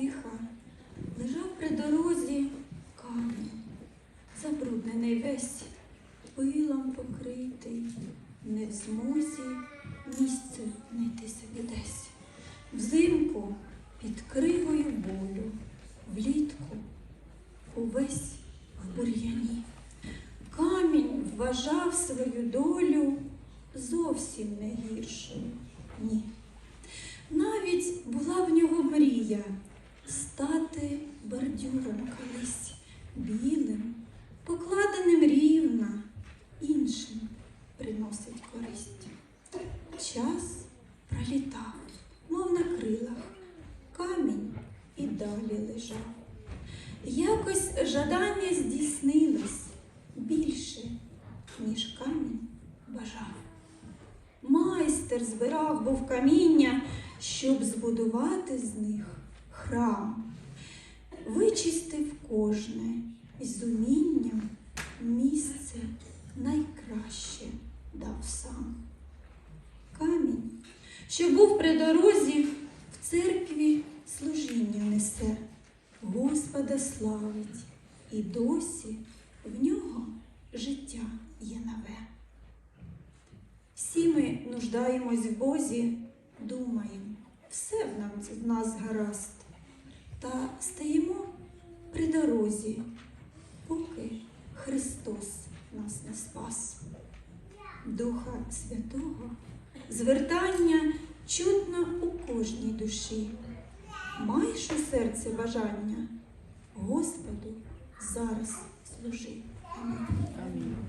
тиха, лежав при дорозі камінь, забруднений весь, пилом покритий, не в змозі місце знайти собі десь. Взимку під кривою болю, влітку увесь в бур'яні. Камінь вважав свою долю зовсім не гіршою. Ні. Навіть була в нього мрія бордюром колись білим, покладеним рівно, іншим приносить користь. Час пролітав, мов на крилах, камінь і далі лежав. Якось жадання здійснилось більше, ніж камінь бажав. Майстер збирав був каміння, щоб збудувати з них храм. Вичистив кожне і з умінням місце найкраще дав сам. Камінь, що був при дорозі, в церкві служіння несе, Господа славить, і досі в нього життя є нове. Всі ми нуждаємось в Бозі, думаємо, все в нам в нас гаразд. Та стаємо при дорозі, поки Христос нас не спас. Духа Святого звертання чутно у кожній душі. Маєш у серці бажання Господу зараз служи. Амінь.